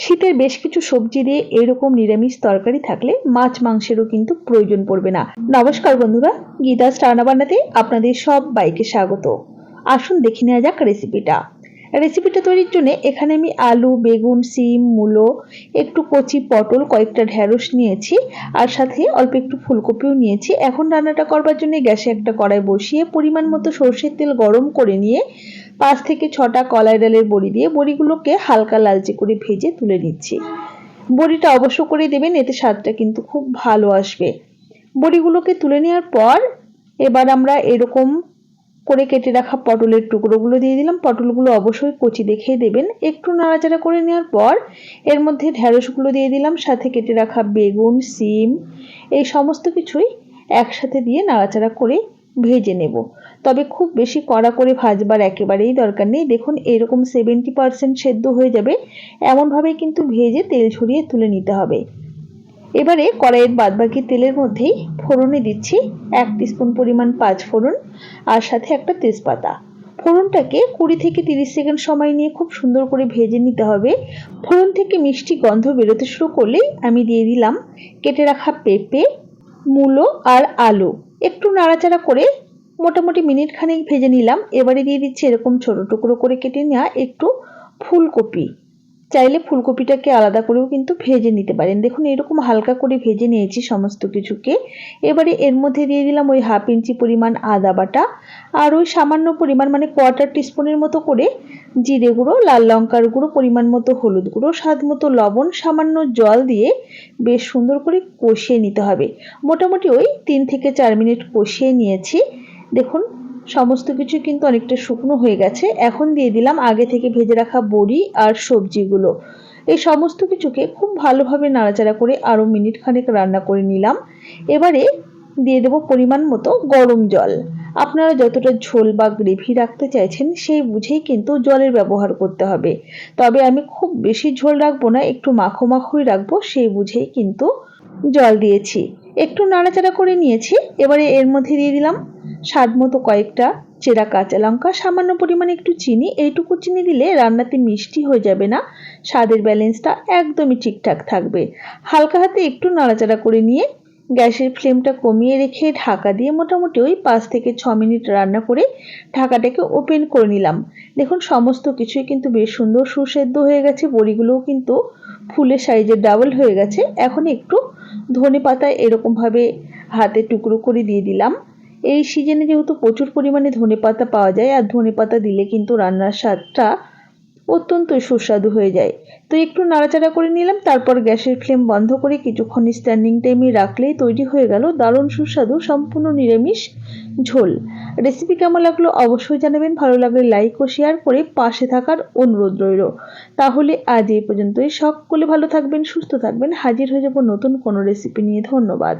শীতের বেশ কিছু সবজি দিয়ে এরকম নিরামিষ তরকারি থাকলে মাছ মাংসেরও কিন্তু প্রয়োজন পড়বে না। নমস্কার বন্ধুরা, গীতা রান্নাবান্নাতে আপনাদের সব বাইকে স্বাগত। আসুন দেখে নেওয়া যাক রেসিপিটা রেসিপিটা তৈরির জন্য এখানে আমি আলু, বেগুন, সিম, মূলো, একটু কচি পটল, কয়েকটা ঢ্যাঁড়স নিয়েছি আর সাথে অল্প একটু ফুলকপিও নিয়েছি। এখন রান্নাটা করবার জন্য গ্যাসে একটা কড়াই বসিয়ে পরিমাণ মতো সর্ষের তেল গরম করে নিয়ে পাঁচ থেকে ছটা কলাই ডালের বড়ি দিয়ে বড়িগুলোকে হালকা লালচে করে ভেজে তুলে নিচ্ছি। বড়িটা অবশ্য করে দেবেন, এতে স্বাদটা কিন্তু খুব ভালো আসবে। বড়িগুলোকে তুলে নেওয়ার পর এবার আমরা এরকম করে কেটে রাখা পটলের টুকরোগুলো দিয়ে দিলাম। পটলগুলো অবশ্যই কচি দেখেই দেবেন। একটু নাড়াচাড়া করে নেওয়ার পর এর মধ্যে ঢ্যাঁড়সগুলো দিয়ে দিলাম। সাথে কেটে রাখা বেগুন, সিম, এই সমস্ত কিছুই একসাথে দিয়ে নাড়াচাড়া করে ভেজে নেব। তবে খুব বেশি কড়া করে ভাজবার একেবারেই দরকার নেই। দেখুন, এরকম সেভেন্টি পারসেন্ট সেদ্ধ হয়ে যাবে। এমনভাবেই কিন্তু ভেজে তেল ছড়িয়ে তুলে নিতে হবে। এবারে কড়াইয়ের বাদবাকি তেলের মধ্যেই ফোড়নে দিচ্ছি এক স্পুন পরিমাণ পাঁচ ফোড়ন আর সাথে একটা তেজপাতা। ফোড়নটাকে কুড়ি থেকে তিরিশ সেকেন্ড সময় নিয়ে খুব সুন্দর করে ভেজে নিতে হবে। ফোড়ন থেকে মিষ্টি গন্ধ বেরোতে শুরু করলেই আমি দিয়ে দিলাম কেটে রাখা পেঁপে, মূলো আর আলু। একটু নাড়াচাড়া করে মোটামুটি মিনিট খানেক ভেজে নিলাম। এবারে দিয়ে দিচ্ছি এরকম ছোটো টুকরো করে কেটে নেওয়া একটু ফুলকপি। চাইলে ফুলকপিটাকে আলাদা করেও কিন্তু ভেজে নিতে পারেন। দেখুন, এরকম হালকা করে ভেজে নিয়েছি সমস্ত কিছুকে। এবারে এর মধ্যে দিয়ে দিলাম ওই হাফ ইঞ্চি পরিমাণ আদা বাটা আর ওই সামান্য পরিমাণ মানে কোয়ার্টার টিস্পুনের মতো করে জিরে গুঁড়ো, লাল লঙ্কার গুঁড়ো, পরিমাণ মতো হলুদ গুঁড়ো, স্বাদ মতো লবণ, সামান্য জল দিয়ে বেশ সুন্দর করে কষিয়ে নিতে হবে। মোটামুটি ওই তিন থেকে চার মিনিট কষিয়ে নিয়েছি। দেখুন সমস্ত কিছু কিন্তু অনেকটা শুকনো হয়ে গেছে। এখন দিয়ে দিলাম আগে থেকে ভেজে রাখা বড়ি আর সবজিগুলো। এই সমস্ত কিছুকে খুব ভালোভাবে নাড়াচাড়া করে আরও মিনিট খানেক রান্না করে নিলাম। এবারে দিয়ে দেবো পরিমাণ মতো গরম জল। আপনারা যতটা ঝোল বা গ্রেভি রাখতে চাইছেন সেই বুঝেই কিন্তু জলের ব্যবহার করতে হবে। তবে আমি খুব বেশি ঝোল রাখব না, একটু মাখো মাখোই রাখব সেই বুঝেই কিন্তু জল দিয়েছি। একটু নাড়াচাড়া করে নিয়েছি। এবারে এর মধ্যে দিয়ে দিলাম স্বাদ মতো কয়েকটা চেরা কাঁচা লঙ্কা, সামান্য পরিমাণে একটু চিনি, এইটুকু চিনি দিলে রান্নাতে মিষ্টি হয়ে যাবে না। স্বাদের ব্যালেন্সটা একদমই ঠিকঠাক থাকবে। হালকা হাতে একটু নাড়াচাড়া করে নিয়ে গ্যাসের ফ্লেমটা কমিয়ে রেখে ঢাকা দিয়ে মোটামুটি ওই পাঁচ থেকে ছ মিনিট রান্না করে ঢাকাটাকে ওপেন করে নিলাম। দেখুন, সমস্ত কিছুই কিন্তু বেশ সুন্দর সুসেদ্ধ হয়ে গেছে, বড়িগুলোও কিন্তু ফুলের সাইজের ডাবল হয়ে গেছে। এখন একটু ধনে পাতা এরকমভাবে হাতে টুকরো করে দিয়ে দিলাম। এই সিজনে যেহেতু প্রচুর পরিমাণে ধনে পাতা পাওয়া যায়, আর ধনে পাতা দিলে কিন্তু রান্নার স্বাদটা অত্যন্ত সুস্বাদু হয়ে যায়। তো একটু নাড়াচাড়া করে নিলাম, তারপর গ্যাসের ফ্লেম বন্ধ করে কিছুক্ষণ স্ট্যান্ডিং টাইমে রাখলেই তৈরি হয়ে গেল দারুণ সুস্বাদু, সম্পূর্ণ নিরামিষ ঝোল। রেসিপি কেমন লাগল অবশ্যই জানাবেন, ভালো লাগলে লাইক ও শেয়ার করে পাশে থাকার অনুরোধ রইল। তাহলে আজ এই পর্যন্তই, সকলে ভালো থাকবেন, সুস্থ থাকবেন, হাজির হয়ে যাব নতুন কোনো রেসিপি নিয়ে, ধন্যবাদ।